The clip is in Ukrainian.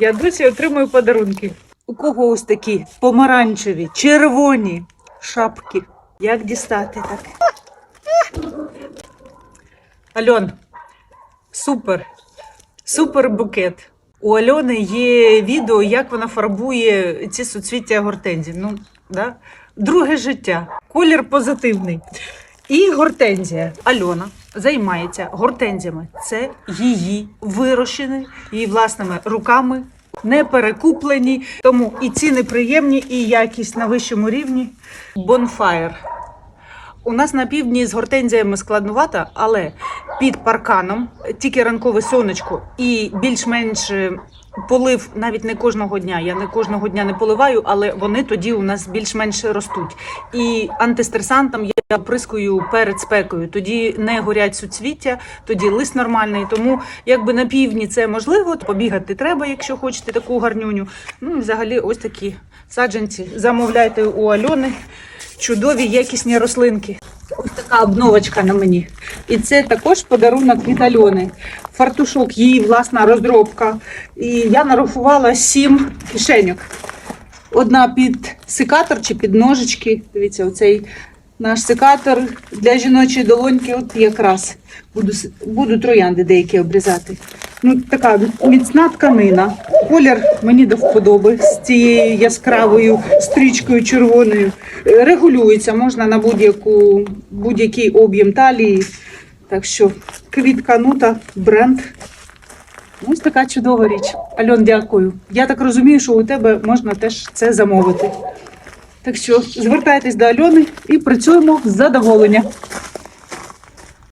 Я досі отримую подарунки. У кого ось такі помаранчеві, червоні шапки. Як дістати так? Альон, супер, супер букет. У Альони є відео, як вона фарбує ці суцвіття гортензій. Ну, да? Друге життя. Колір позитивний. І гортензія. Альона займається гортензіями. Це її вирощені її власними руками, не перекуплені. Тому і ціни приємні, і якість на вищому рівні. Бонфаєр. У нас на півдні з гортензіями складнувато, але під парканом тільки ранкове сонечко і більш-менш полив навіть не кожного дня. Я не кожного дня не поливаю, але вони тоді у нас більш-менш ростуть. І антистресантом я оприскую перед спекою. Тоді не горять суцвіття, тоді лист нормальний. Тому якби на півдні це можливо, то побігати треба, якщо хочете таку гарнюню. Ну взагалі, ось такі саджанці. Замовляйте у Альони. Чудові якісні рослинки. Така обновочка на мені. І це також подарунок від Альони. Фартушок, її власна розробка. І я нарахувала сім кишеньок. Одна під секатор чи під ножички. Дивіться, оцей наш секатор для жіночої долоньки. От якраз буду, буду троянди деякі обрізати. Ну, така міцна тканина. Колір мені до вподоби з цією яскравою стрічкою червоною. Е, Регулюється, можна на будь-яку будь-який об'єм талії. Так що квітка нута, бренд. Ось така чудова річ. Альон, дякую. Я так розумію, що у тебе можна теж це замовити. Так що звертайтесь до Альони і працюємо з задоволенням.